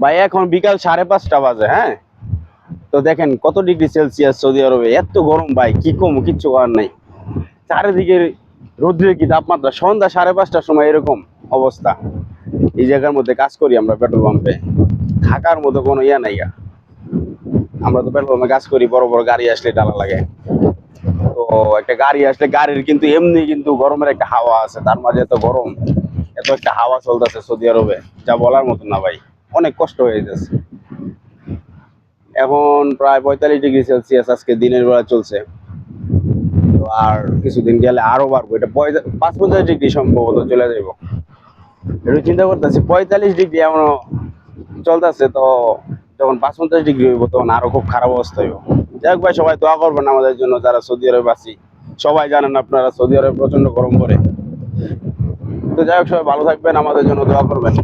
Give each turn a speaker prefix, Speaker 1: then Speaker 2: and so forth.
Speaker 1: ভাই, এখন বিকাল সাড়ে পাঁচটা বাজে হ্যাঁ? তো দেখেন কত ডিগ্রি সেলসিয়াস সৌদি আরবে। এত গরম ভাই, কি কম, কিচ্ছু করার নাই। চারিদিকে রোদ্রের কি তাপমাত্রা? সন্ধ্যা সাড়ে পাঁচটার সময় এরকম অবস্থা। এই জায়গার মধ্যে কাজ করি আমরা পেট্রোল পাম্পে। থাকার মতো কোনো ইয়া নাই। আমরা তো পেট্রোল পাম্পে কাজ করি, বড় বড় গাড়ি আসলে ডালা লাগে। তো একটা গাড়ি আসলে গাড়ির কিন্তু এমনি কিন্তু গরমের একটা হাওয়া আছে, তার মাঝে এত গরম, এত একটা হাওয়া চলতেছে সৌদি আরবে, যা বলার মতো না ভাই। অনেক কষ্ট হয়ে যাচ্ছে। এখন প্রায় পঁয়তাল্লিশ ডিগ্রি সেলসিয়াস আজকে দিনের বেলা চলছে। তো আর কিছুদিন গেলে আরও বাড়বো। এটা পাঁচ পঞ্চাশ ডিগ্রি সম্ভবত চলে যাইব। একটু চিন্তা করতেছি, পঁয়তাল্লিশ ডিগ্রি এমন চলতেছে তো যখন পাঁচ পঞ্চাশ ডিগ্রি হইব তখন আরও খুব খারাপ অবস্থা হইব। যাই হোক ভাই, সবাই দোয়া করবেন আমাদের জন্য, যারা সৌদি আরব আছি। সবাই জানেন আপনারা সৌদি আরবে প্রচণ্ড গরম পড়ে। তো যাই হোক, সবাই ভালো থাকবেন, আমাদের জন্য দোয়া করবেন।